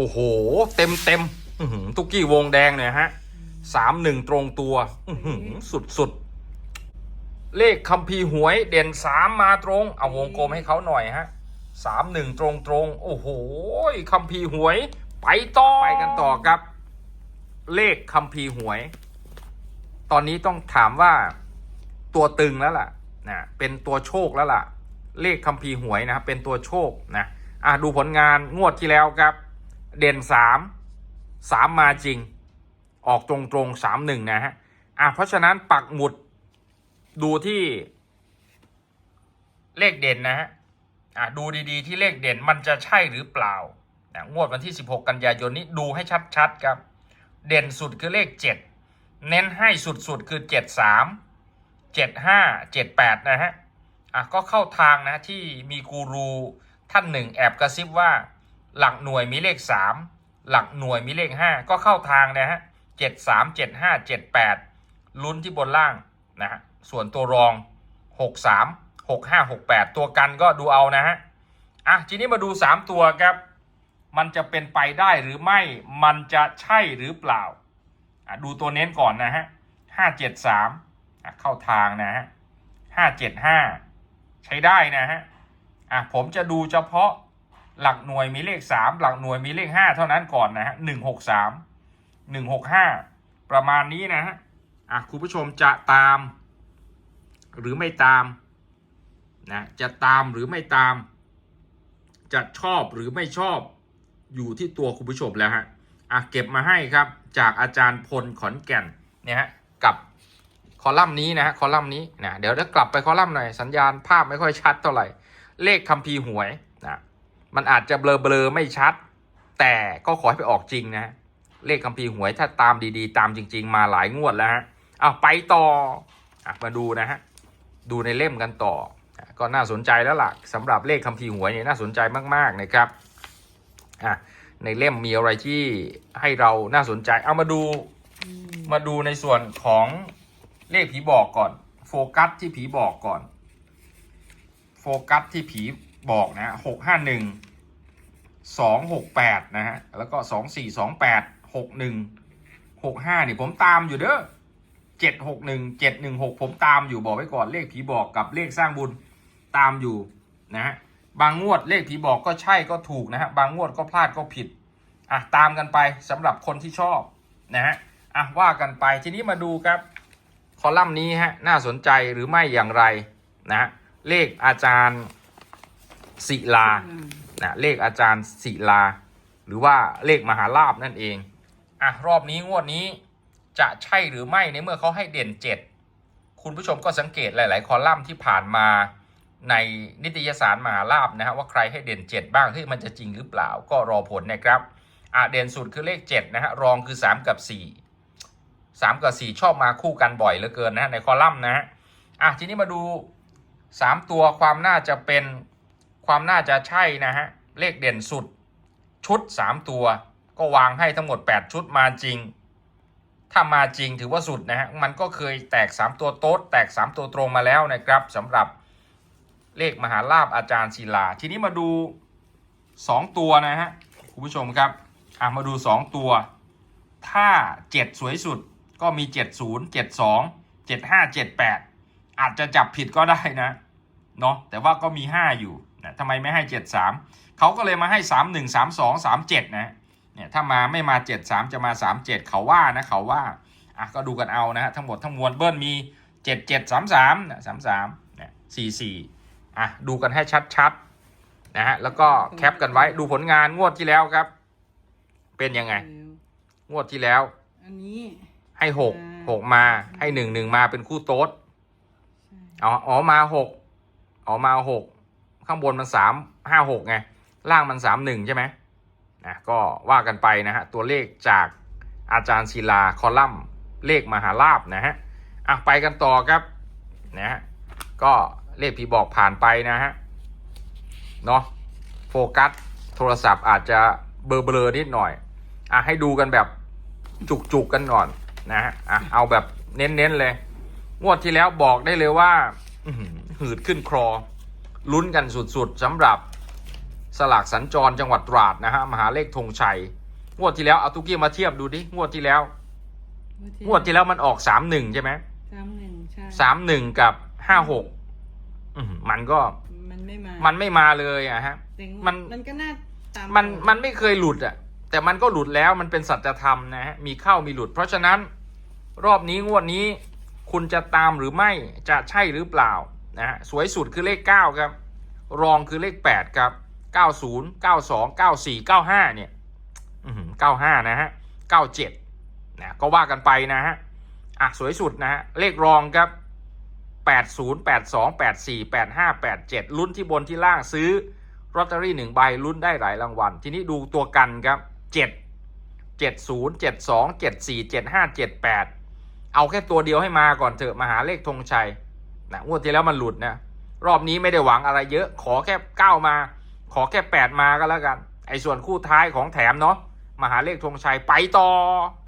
โอ้โห เต็มเต็มอื้อหือตุกกี้วงแดงเนี่ยฮะสามหนึ่งตรงตัวอื้อหือสุดสุดเลขคัมภีร์หวยเด่นสามมาตรง เอาวงกลมให้เขาหน่อยฮะสามหนึ่งตรงตรงโอ้โหคัมภีร์หวย ไปต่อไปกันต่อครับ เลขคัมภีร์หวย ตอนนี้ต้องถามว่าตัวตึงแล้วล่ะนะเป็นตัวโชคแล้วล่ะ เลขคัมภีร์หวยนะครับเป็นตัวโชคนะอะดูผลงานงวดที่แล้วครับ เด่นสามสามมาจริง ออกตรงตรงสามหนึ่งนะฮะอะเพราะฉะนั้นปักหมุดดูที่เลขเด่นนะฮะอะดูดีๆที่เลขเด่นมันจะใช่หรือเปล่านะงวดวันที่ 16 กันยายนนี้ดูให้ชัดๆครับ เด่นสุดคือเลข 7 เน้นให้สุดๆคือ 73 75 78 นะฮะอะก็เข้าทางนะที่มีกูรูท่านหนึ่งแอบกระซิบว่า หลักหน่วยมีเลข 3 หลักหน่วยมีเลข 5 ก็เข้าทางนะฮะ73 75 78ลุ้นที่บนล่างนะฮะส่วนตัวรอง63 65 68ตัวกันก็ดูเอานะฮะอะทีนี้มาดู3ตัวครับ มันจะเป็นไปได้หรือไม่มันจะใช่หรือเปล่าอะดูตัวเน้นก่อนนะฮะ573อะเข้าทางนะฮะ575ใช้ได้นะฮะอะผมจะดูเฉพาะ หลักหน่วยมีเลข3หลักหน่วยมีเลข5เท่านั้นก่อนนะฮะ163 165ประมาณนี้นะฮะอะคุณผู้ชมจะตาม หรือไม่ตามนะจะตามหรือไม่ตาม จะชอบหรือไม่ชอบอยู่ที่ตัวคุณผู้ชมแล้วฮะอะเก็บมาให้ครับจากอาจารย์พลขอนแก่นเนี่ยฮะกับคอลัมน์นี้นะฮะคอลัมน์นี้นะเดี๋ยวจะกลับไปคอลัมน์หน่อยสัญญาณภาพไม่ค่อยชัดเท่าไหร่ เลขคัมภีร์หวย มันอาจจะเบลอเบลอๆไม่ชัด แต่ก็ขอให้ไปออกจริงนะเลขคัมภีร์หวยถ้าตามดีๆ ตามจริง ๆ มาหลายงวดแล้วฮะเอาไปต่ออะมาดูนะฮะดูในเล่มกันต่อ ก็น่าสนใจแล้วล่ะสำหรับเลขคัมภีร์หวยเนี่ยน่าสนใจมากๆนะครับอะในเล่มมีอะไรที่ให้เราน่าสนใจ เอามาดูมาดูในส่วนของเลขผีบอกก่อน โฟกัสที่ผีบอกก่อน โฟกัสที่ผีบอกนะหกห้าหนึ่ง สองหกแปดนะฮะ แล้วก็สองสี่สองแปดหกหนึ่งหกห้านี่ผมตามอยู่เด้อเจ็ดหกหนึ่งเจ็ดหนึ่งหกผมตามอยู่บอกไว้ก่อนเลขผีบอกกับเลขสร้างบุญตามอยู่นะฮะบางงวดเลขผีบอกก็ใช่ก็ถูกนะฮะบางงวดก็พลาดก็ผิดอะตามกันไปสำหรับคนที่ชอบนะฮะอะว่ากันไปทีนี้มาดูครับ คอลัมน์นี้ฮะน่าสนใจหรือไม่อย่างไรนะฮะเลขอาจารย์ศิลา นะเลขอาจารย์ศิลา หรือว่าเลขมหาลาบนั่นเองอะรอบนี้งวดนี้จะใช่หรือไม่ในเมื่อเขาให้เด่น 7 คุณผู้ชมก็สังเกตหลาย ๆ คอลัมน์ที่ผ่านมาในนิตยสารมหาลาบนะฮะว่าใครให้เด่น 7 บ้างที่มันจะจริงหรือเปล่าก็รอผลนะครับอะเด่นสุดคือเลข 7 นะฮะรองคือ 3 กับ 4 3 กับ 4 ชอบมาคู่กันบ่อยเหลือเกินนะฮะในคอลัมน์นะฮะอะทีนี้มาดู 3 ตัวความน่าจะเป็น ความน่าจะใช่นะฮะ เลขเด่นสุดชุด 3 ตัว ก็วางให้ทั้งหมด 8 ชุดมาจริง ถ้ามาจริงถือว่าสุดนะฮะ มันก็เคยแตก 3 ตัวโต๊ดแตก 3 ตัวตรงมาแล้วนะครับสำหรับเลขมหาลาบอาจารย์ศิลา ทีนี้มาดู 2 ตัวนะฮะคุณผู้ชมครับอะมาดู 2 ตัว ถ้า 7 สวยสุดก็มี 70 72 75 78 อาจจะจับผิดก็ได้นะเนาะแต่ว่าก็มี 5 อยู่ ทำไมไม่ให้ 73เขาก็เลยมาให้ 31 32 37 นะเนี่ยถ้ามาไม่มา 73 จะมา 37 เขาว่านะเขาว่าอะก็ดูกันเอานะฮะทั้งหมดทั้งมวลเบิ้ลมี 77 33นะ33เนี่ย44อะดูกันให้ชัดๆนะฮะแล้วก็แคปกันไว้ดูผลงานงวดที่แล้วครับ เป็นยังไง งวดที่แล้ว อันนี้ให้หกอ่าหกมาให้หนึ่งหนึ่งมาเป็นคู่โต๊ดอ๋ออ๋อมาหกอ๋อมาหก ข้างบนมันสามห้าหกไง ล่างมันสามหนึ่งใช่ไหมนะก็ว่ากันไปนะฮะ ตัวเลขจากอาจารย์ศิลาคอลัมน์เลขมหาลาบนะฮะอะไปกันต่อครับนะฮะก็เลขพี่บอกผ่านไปนะฮะเนาะโฟกัสโทรศัพท์อาจจะเบลอๆนิดหน่อยอะให้ดูกันแบบจุกๆกกันก่อนนะฮะอะเอาแบบเน้นๆเลย งวดที่แล้วบอกได้เลยว่าหืดขึ้นครอ ลุ้นกันสุดๆสำหรับสลากสัญจรจังหวัดตราดนะฮะมหาเลขธงชัย งวดที่แล้วเอาตุกี้มาเทียบดูดิงวดที่แล้ว งวดที่แล้วมันออกสามหนึ่งใช่ไหมสามหนึ่งใช่สามหนึ่งกับห้าหกมันก็มันไม่มามันไม่มาเลยอะฮะแต่งวดมันมันก็น่าตามมันต่อมันไม่เคยหลุดอะแต่มันก็หลุดแล้วมันเป็นสัจธรรมนะฮะมีเข้ามีหลุด เพราะฉะนั้นรอบนี้งวดนี้คุณจะตามหรือไม่จะใช่หรือเปล่า นะฮะสวยสุดคือเลข 9 ครับ รองคือเลข 8 ครับ 90 92 94 95 เนี่ยอื้อหือ95 นะฮะ 97 นะ ก็ว่ากันไปนะฮะ อะ สวยสุดนะฮะ เลขรองครับ 80 82 84 85 87 ลุ้นที่บนที่ล่างซื้อลอตเตอรี่หนึ่งใบลุ้นได้หลายรางวัล ทีนี้ดูตัวกันครับ 7 70 72 74 75 78 เอาแค่ตัวเดียวให้มาก่อนเถอะมาหาเลขธงชัย นะงวดที่แล้วมันหลุดนะรอบนี้ไม่ได้หวังอะไรเยอะ ขอแค่เก้ามา ขอแค่แปดมาก็แล้วกัน ไอ้ส่วนคู่ท้ายของแถมเนาะมหาเลขธงชัยไปต่อ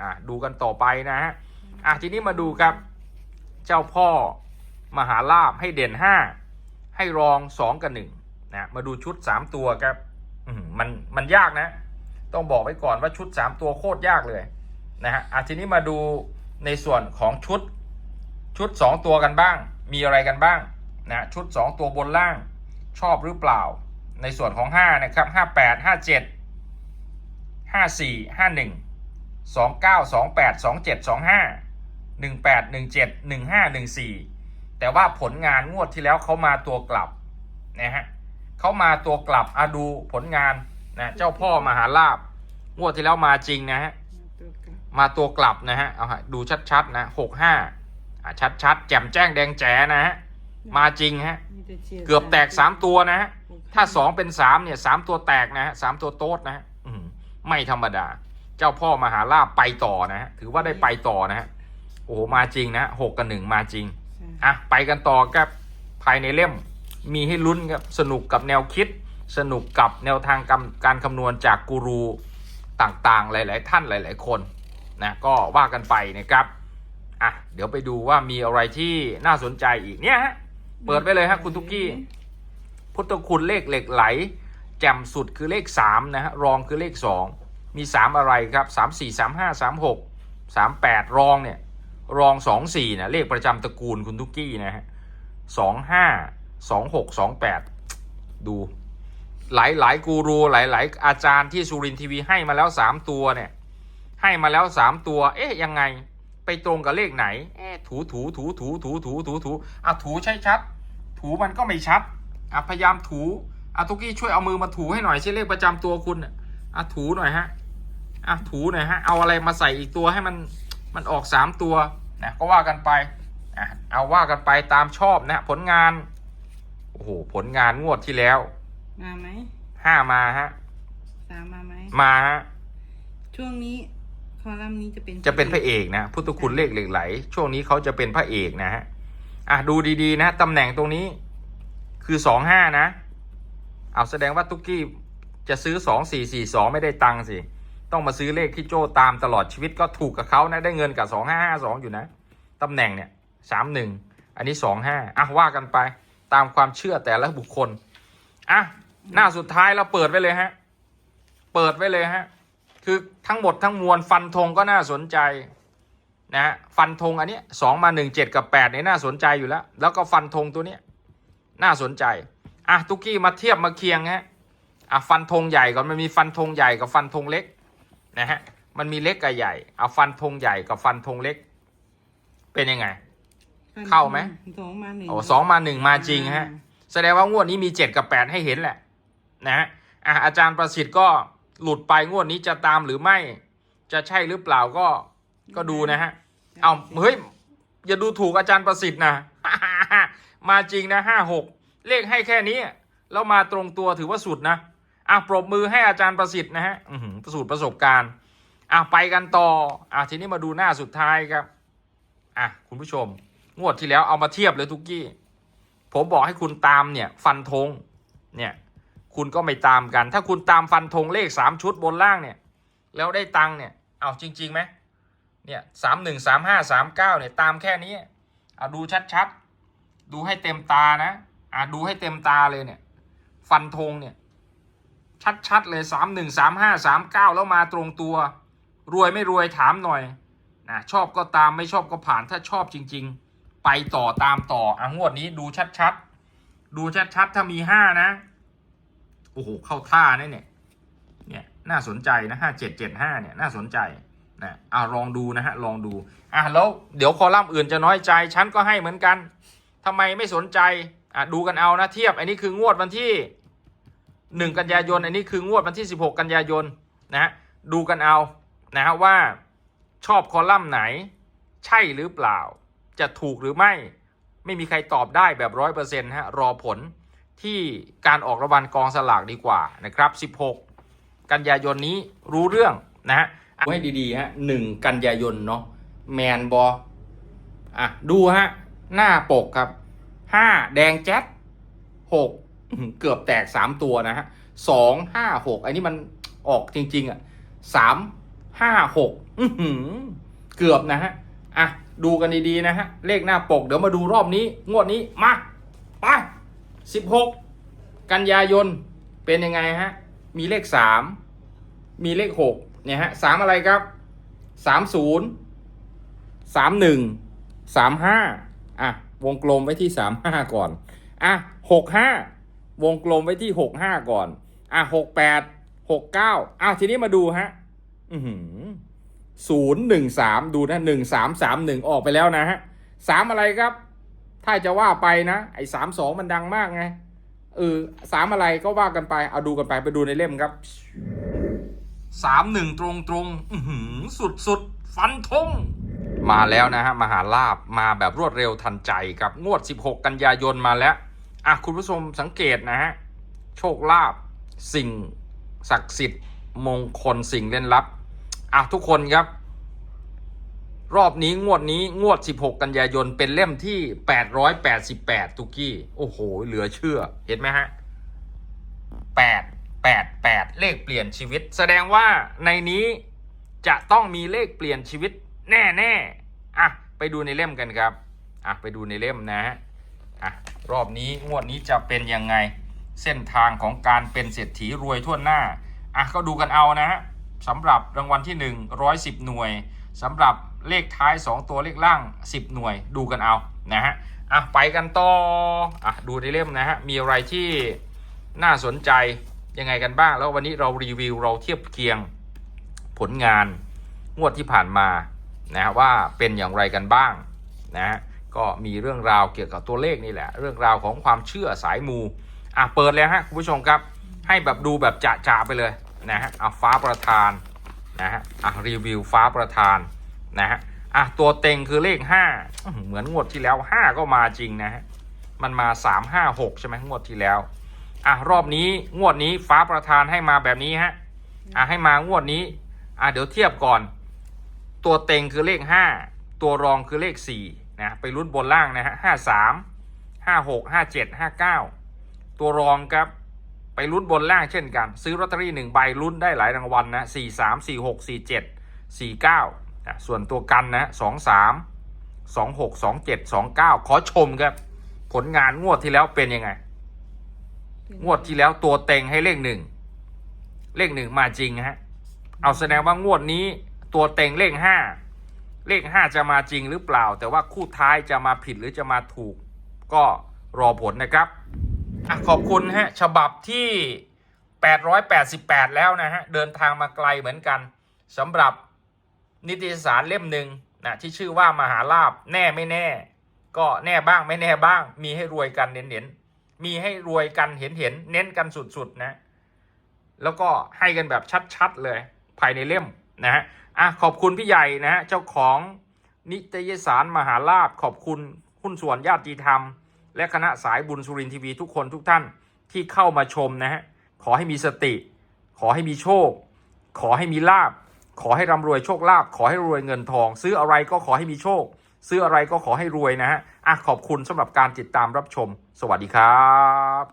อะดูกันต่อไปนะฮะอะทีนี้มาดูครับ เจ้าพ่อมหาลาบให้เด่นห้าให้รองสองกับหนึ่งนะมาดูชุดสามตัวครับมันมันยากนะ ต้องบอกไว้ก่อนว่าชุดสามตัวโคตรยากเลยนะฮะอะทีนี้มาดูในส่วนของชุดชุด2ตัวกันบ้าง มีอะไรกันบ้างนะชุด 2 ตัวบนล่างชอบหรือเปล่า ในส่วนของ 5 นะครับ 58 57 54 51 29 28 27 25 18 17 15 14 แต่ว่าผลงานงวดที่แล้วเขามาตัวกลับนะฮะเขามาตัวกลับอะดูผลงานนะเจ้าพ่อมหาลาบงวดที่แล้วมาจริงนะฮะมาตัวกลับนะฮะเอาฮะดูชัดๆนะหกห้า ชัดๆแจ่มแจ้งแดงแจ๋นะฮะมาจริงฮะมีแต่ชียร์เกือบแตกสามตัวนะฮะหกถ้าสองเป็นสามเนี่ยสามตัวแตกนะฮะสามตัวโต๊ดนะฮะอื้อหือไม่ธรรมดา เจ้าพ่อมหาลาบไปต่อนะฮะถือว่าได้ไปต่อนะฮะโอ้โหมาจริงนะหกกับหนึ่งมาจริงใช่อะไปกันต่อครับภายในเล่มมีให้ลุ้นครับสนุกกับแนวคิด สนุกกับแนวทางการการคำนวณจากกูรูต่างๆ หลาย ๆ ท่านหลาย ๆ คนนะก็ว่ากันไปนะครับ อะเดี๋ยวไปดูว่ามีอะไรที่น่าสนใจอีกเนี่ยฮะเปิดไปเลยฮะคุณทุกกี้ พุทธคุณเลขเหล็กไหล แจ่มสุดคือเลข3นะฮะรองคือเลข2มี3อะไรครับ3 4 3 5 3 6 3 8รองเนี่ย รอง2 4นะเลขประจำตระกูลคุณทุกกี้นะฮะ2 5 2 6 2 8ดูหลายหลายกูรูหลายหลายอาจารย์ที่สุรินทร์ทีวีให้มาแล้ว3ตัวเนี่ย ให้มาแล้ว3ตัว เอ๊ะยังไง ไปตรงกับเลขไหนเอ๊ะถูถูถูถูถูถูถูถูอะถูใช่ชัด ถูมันก็ไม่ชัดอะพยายามถูอะทุกกี้ช่วยเอามือมาถูให้หน่อยใช่เลขประจำตัวคุณอะอะถูหน่อยฮะอะถูหน่อยฮะเอาอะไรมาใส่อีกตัวให้มันมันออกสามตัวนะก็ว่ากันไปอะเอาว่ากันไปตามชอบนะผลงานโอ้โหผลงานงวดที่แล้ว มาไหมห้ามาฮะสามมาไหมมาฮะช่วงนี้ คอลัมน์นี้จะเป็นจะเป็นพระเอกนะพุทธคุณเลขเหล็กไหล ช่วงนี้เขาจะเป็นพระเอกนะฮะอะดูดีๆนะตำแหน่งตรงนี้คือสองห้านะ เอาแสดงว่าตุกกี้จะซื้อสองสี่สี่สองไม่ได้ตังค์สิ ต้องมาซื้อเลขที่โจ้ตามตลอดชีวิตก็ถูกกับเขานะได้เงินกับสองห้าห้าสองอยู่นะตำแหน่งเนี่ยสามหนึ่งอันนี้สองห้าอะว่ากันไปตามความเชื่อแต่ละบุคคลอะหน้าสุดท้ายเราเปิดไว้เลยฮะ เปิดไว้เลยฮะ คือทั้งหมดทั้งมวลฟันธงก็น่าสนใจนะฮะฟันธงอันเนี้ยสองมาหนึ่งเจ็ดกับแปดเนี่ยน่าสนใจอยู่แล้ว แล้วก็ฟันธงตัวเนี้ยน่าสนใจอะตุกกี้มาเทียบมาเคียงฮะอะฟันธงใหญ่ก่อนมันมีฟันธงใหญ่กับฟันธงเล็กนะฮะมันมีเล็กกับใหญ่เอาฟันธงใหญ่กับฟันธงเล็ก เป็นยังไงฟันเข้าไหมสองมาหนึ่งโอ้สองมาหนึ่งมาจริงฮะ แสดงว่างวดนี้มีเจ็ดกับแปดให้เห็นแหละ นะฮะอะอาจารย์ประสิทธิ์ก็ หลุดไปงวดนี้จะตามหรือไม่ จะใช่หรือเปล่าก็ก็ดูนะฮะ เอาเฮ้ย อย่าดูถูกอาจารย์ประสิทธิ์นะ มาจริงนะห้าหกเลขให้แค่นี้ แล้วมาตรงตัวถือว่าสุดนะอะปรบมือให้อาจารย์ประสิทธิ์นะฮะอื้อหือประสูตรประสบการณ์อะไปกันต่ออะทีนี้มาดูหน้าสุดท้ายครับอะคุณผู้ชม งวดที่แล้วเอามาเทียบเลยทุกกี้ ผมบอกให้คุณตามเนี่ย ฟันธงเนี่ย คุณก็ไม่ตามกัน ถ้าคุณตามฟันธงเลขสามชุดบนล่างเนี่ย แล้วได้ตังเนี่ยเอาจริงๆไหมเนี่ยสามหนึ่งสามห้าสามเก้าเนี่ยตามแค่นี้เอาดูชัดๆ ดูให้เต็มตานะอะดูให้เต็มตาเลยเนี่ย ฟันธงเนี่ย ชัดๆเลยสามหนึ่งสามห้าสามเก้าแล้วมาตรงตัว รวยไม่รวยถามหน่อยนะชอบก็ตามไม่ชอบก็ผ่านถ้าชอบจริง ๆ ไปต่อตามต่ออะงวดนี้ดูชัดๆ ดูชัดๆ ถ้ามีห้านะ โอ้โหเข้าท่าแน่เนี่ยเนี่ยน่าสนใจนะห้าเจ็ดเจ็ดห้าเนี่ยน่าสนใจนะอะลองดูนะฮะลองดูอะแล้วเดี๋ยวคอลัมน์อื่นจะน้อยใจฉันก็ให้เหมือนกันทำไมไม่สนใจอะดูกันเอานะเทียบอันนี้คืองวดวันที่หนึ่งกันยายนอันนี้คืองวดวันที่สิบหกกันยายนนะฮะดูกันเอานะฮะว่าชอบคอลัมน์ไหน ใช่หรือเปล่า จะถูกหรือไม่ ไม่มีใครตอบได้แบบร้อยเปอร์เซ็นต์ฮะรอผล ที่การออกรางวัลกองสลากดีกว่านะครับ 16 กันยายนนี้รู้เรื่องนะฮะเอาให้ดีๆฮะหนึ่งกันยายนเนาะแมนบออะดูฮะหน้าปกครับห้าแดงแจ๊ดหกเกือบแตกสามตัวนะฮะสองห้าหกอันนี้มันออกจริง ๆ อะสามห้าหกเกือบนะฮะอะดูกันดีๆนะฮะ เลขหน้าปกเดี๋ยวมาดูรอบนี้ งวดนี้มา ไป สิบหกกันยายนเป็นยังไงฮะ มีเลขสามมีเลขหกเนี่ยฮะสามอะไรครับสามศูนย์สามหนึ่งสามห้าอะ วงกลมไว้ที่สามห้าก่อน อะหกห้าวงกลมไว้ที่หกห้าก่อน อะหกแปดหกเก้าอะ ทีนี้มาดูฮะ อือหือศูนย์หนึ่งสามดูนะหนึ่งสามสามหนึ่งออกไปแล้วนะฮะสามอะไรครับ ถ้าจะว่าไปนะ ไอ้สามสองมันดังมากไงเออสามอะไรก็ว่ากันไป เอาดูกันไปไปดูในเล่มครับสามหนึ่งตรงตรงสุดสุดฟันธงมาแล้วนะฮะ มหาลาบมาแบบรวดเร็วทันใจครับงวด 16 กันยายนมาแล้ว อะ คุณผู้ชมสังเกตนะฮะ โชคลาภสิ่งศักดิ์สิทธิ์ มงคลสิ่งเล่นลับ อะ ทุกคนครับ รอบนี้งวดนี้งวด 16 กันยายนเป็นเล่มที่ 888 ตุกี้ โอ้โห เหลือเชื่อ เห็นไหมฮะ 8 8 8 เลขเปลี่ยนชีวิต แสดงว่าในนี้จะต้องมีเลขเปลี่ยนชีวิตแน่แน่อะ ไปดูในเล่มกันครับ อะ ไปดูในเล่มนะฮะ อะ รอบนี้งวดนี้จะเป็นยังไง เส้นทางของการเป็นเศรษฐีรวยทั่วหน้า อะ ก็ดูกันเอานะฮะสำหรับรางวัลที่ 1 110 หน่วยสำหรับ เลขท้าย 2 ตัวเลขล่าง 10 หน่วยดูกันเอานะฮะอะไปกันต่ออะดูในเล่มนะฮะมีอะไรที่น่าสนใจยังไงกันบ้าง แล้ววันนี้เรารีวิวเราเทียบเคียงผลงานงวดที่ผ่านมานะฮะว่าเป็นอย่างไรกันบ้างนะฮะก็มีเรื่องราวเกี่ยวกับตัวเลขนี่แหละ เรื่องราวของความเชื่อสายมูอะเปิดเลยฮะคุณผู้ชมครับ ให้แบบดูแบบจะๆไปเลยนะฮะอะฟ้าประธานนะฮะอะรีวิวฟ้าประธาน นะฮะอะตัวเต็งคือเลข5อื้อหือเหมือนงวดที่แล้ว5ก็มาจริงนะฮะมันมา3 5 6ใช่ไหมงวดที่แล้วอะรอบนี้งวดนี้ฟ้าประธานให้มาแบบนี้ฮะอะให้มางวดนี้อะเดี๋ยวเทียบก่อน ตัวเต็งคือเลข5ตัวรองคือเลข4นะไปรุ่นบนล่างนะฮะ53 56 57 59ตัวรองครับไปลุ้นบนล่างเช่นกัน ซื้อลอตเตอรี่หนึ่งใบลุ้นได้หลายรางวัลนะสี่สามสี่หกสี่เจ็ดสี่เก้า ส่วนตัวกันนะสองสามสองหกสองเจ็ดสองเก้าขอชมครับ ผลงานงวดที่แล้วเป็นยังไง งวดที่แล้วตัวเต็งให้เลขหนึ่งเลขหนึ่งมาจริงฮะ เอาแสดงว่างวดนี้ตัวเต็งเลขห้าเลขห้าจะมาจริงหรือเปล่า แต่ว่าคู่ท้ายจะมาผิดหรือจะมาถูก ก็รอผลนะครับอะขอบคุณฮะฉบับที่ 888 แล้วนะฮะ เดินทางมาไกลเหมือนกันสำหรับ นิตยสารเล่มหนึ่งนะที่ชื่อว่ามหาลาบแน่ไม่แน่ ก็แน่บ้างไม่แน่บ้าง มีให้รวยกันเน้นๆมีให้รวยกันเห็นเห็นๆเน้นกันสุดๆนะแล้วก็ให้กันแบบชัดๆเลยภายในเล่มนะฮะอะขอบคุณพี่ใหญ่นะฮะเจ้าของนิตยสารมหาลาบขอบคุณหุ้นส่วนญาติธรรม และคณะสายบุญสุรินทีวีทุกคนทุกท่านที่เข้ามาชมนะฮะขอให้มีสติ ขอให้มีโชค ขอให้มีลาบ ขอให้ร่ำรวยโชคลาภขอให้รวยเงินทอง ซื้ออะไรก็ขอให้มีโชค ซื้ออะไรก็ขอให้รวยนะฮะอะขอบคุณสำหรับการติดตามรับชม สวัสดีครับ